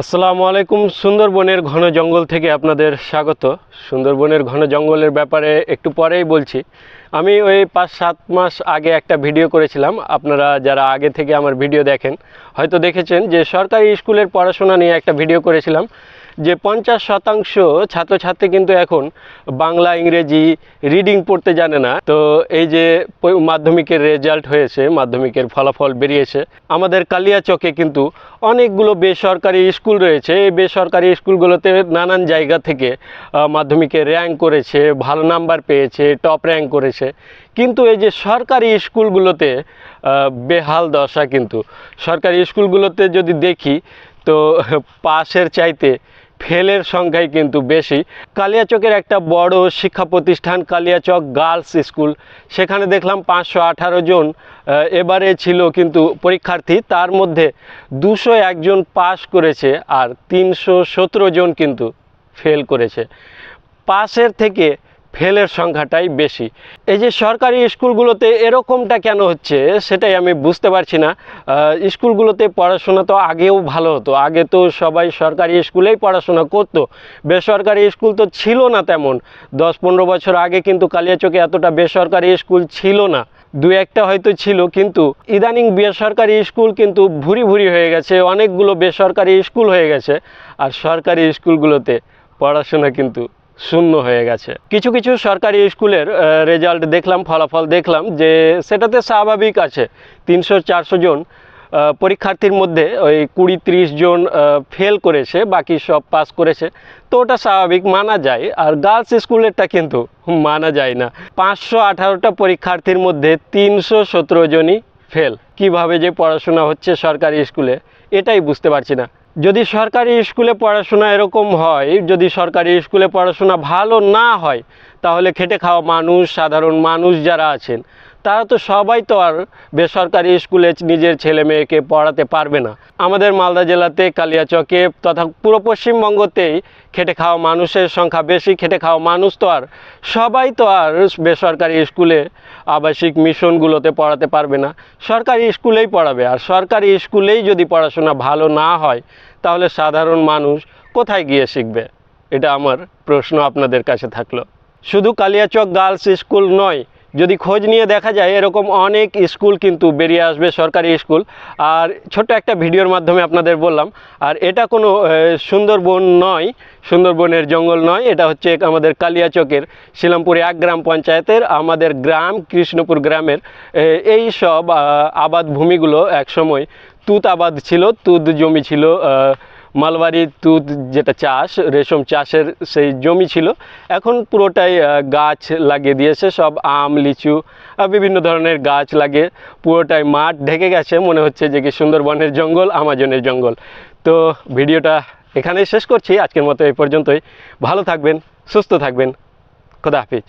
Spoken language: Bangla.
আসসালামু আলাইকুম, সুন্দরবনের ঘন জঙ্গল থেকে আপনাদের স্বাগত। সুন্দরবনের ঘন জঙ্গলের ব্যাপারে একটু পরেই বলছি। আমি ওই পাঁচ সাত মাস আগে একটা ভিডিও করেছিলাম। আপনারা যারা আগে থেকে আমার ভিডিও দেখেন, হয়তো দেখেছেন যে সরকারি স্কুলের পড়াশোনা নিয়ে একটা ভিডিও করেছিলাম। যে পঞ্চাশ শতাংশ ছাত্রছাত্রী কিন্তু এখন বাংলা, ইংরেজি রিডিং পড়তে জানে না। তো এই যে মাধ্যমিকের রেজাল্ট হয়েছে, মাধ্যমিকের ফলাফল বেরিয়েছে, আমাদের কালিয়াচকে কিন্তু অনেকগুলো বেসরকারি স্কুল রয়েছে। এই বেসরকারি স্কুলগুলোতে নানান জায়গা থেকে মাধ্যমিকে র্যাঙ্ক করেছে, ভালো নাম্বার পেয়েছে টপ র্যাঙ্ক করেছে। কিন্তু এই যে সরকারি স্কুলগুলোতে বেহাল দশা কিন্তু। সরকারি স্কুলগুলোতে যদি দেখি, তো পাশের চাইতে ফেলের সংখ্যাই কিন্তু বেশি। কালিয়াচকের একটা বড় শিক্ষা প্রতিষ্ঠান কালিয়াচক গার্লস স্কুল। সেখানে দেখলাম পাঁচশো আঠারো জন এবারে ছিল কিন্তু পরীক্ষার্থী। তার মধ্যে দুশো একজন পাশ করেছে আর তিনশো সতেরো জন কিন্তু ফেল করেছে। পাশের থেকে ফেলের সংখ্যাটাই বেশি। এই যে সরকারি স্কুলগুলোতে এরকমটা কেন হচ্ছে, সেটাই আমি বুঝতে পারছি না। স্কুলগুলোতে পড়াশোনা তো আগেও ভালো হতো। আগে তো সবাই সরকারি স্কুলেই পড়াশোনা করতো। বেসরকারি স্কুল তো ছিল না তেমন। দশ পনেরো বছর আগে কিন্তু কালিয়াচকে এতটা বেসরকারি স্কুল ছিল না। দু একটা হয়তো ছিল, কিন্তু ইদানিং বেসরকারি স্কুল কিন্তু ভুরি ভুরি হয়ে গেছে। অনেকগুলো বেসরকারি স্কুল হয়ে গেছে। আর সরকারি স্কুলগুলোতে পড়াশোনা কিন্তু শূন্য হয়ে গেছে। কিছু কিছু সরকারি স্কুলের রেজাল্ট দেখলাম, ফলাফল দেখলাম যে সেটাতে স্বাভাবিক আছে। তিনশো চারশো জন পরীক্ষার্থীর মধ্যে ওই কুড়ি ত্রিশ জন ফেল করেছে, বাকি সব পাস করেছে। তো ওটা স্বাভাবিক, মানা যায়। আর গার্লস স্কুলেরটা কিন্তু মানা যায় না। পাঁচশো আঠারোটা পরীক্ষার্থীর মধ্যে তিনশো সতেরো জনই ফেল কীভাবে যে পড়াশোনা হচ্ছে সরকারি স্কুলে, এটাই বুঝতে পারছি না। যদি সরকারি স্কুলে পড়াশোনা এরকম হয়, যদি সরকারি স্কুলে পড়াশোনা ভালো না হয়, তাহলে খেটে খাওয়া মানুষ, সাধারণ মানুষ যারা আছেন তারা তো সবাই তো আর বেসরকারি স্কুলে নিজের ছেলে মেয়েকে পড়াতে পারবে না। আমাদের মালদা জেলাতে কালিয়াচকে তথা পুরো পশ্চিমবঙ্গতেই খেটে খাওয়া মানুষের সংখ্যা বেশি, খেটে খাওয়া মানুষ তো আর সবাই তো আর বেসরকারি স্কুলে আবাসিক মিশনগুলোতে পড়াতে পারবে না। সরকারি স্কুলেই পড়াবে আর সরকারি স্কুলেই যদি পড়াশোনা ভালো না হয়, তাহলে সাধারণ মানুষ কোথায় গিয়ে শিখবে? এটা আমার প্রশ্ন আপনাদের কাছে থাকল। শুধু কালিয়াচক গার্লস স্কুল নয় যদি খোঁজ নিয়ে দেখা যায়, এরকম অনেক স্কুল কিন্তু বেরিয়ে আসবে, সরকারি স্কুল। আর ছোট্ট একটা ভিডিওর মাধ্যমে আপনাদের বললাম, আর এটা কোনো সুন্দরবন নয়, সুন্দরবনের জঙ্গল নয়, এটা হচ্ছে আমাদের কালিয়াচকের শিলামপুর এক গ্রাম পঞ্চায়েতের, আমাদের গ্রাম, কৃষ্ণপুর গ্রামের এই সব আবাদ ভূমিগুলো একসময় তুত আবাদ ছিল, তুত জমি ছিল মালবাড়ি তুত যেটা চাষ, রেশম চাষের সেই জমি ছিল, এখন পুরোটাই গাছ লাগিয়ে দিয়েছে, সব আম, লিচু বিভিন্ন ধরনের গাছ লাগে পুরোটাই মাঠ ঢেকে গেছে। মনে হচ্ছে যে কি সুন্দরবনের জঙ্গল, আমাজনের জঙ্গল। তো ভিডিওটা এখানেই শেষ করছি। আজকের মতো এই পর্যন্তই। ভালো থাকবেন, সুস্থ থাকবেন। খোদা হাফিজ।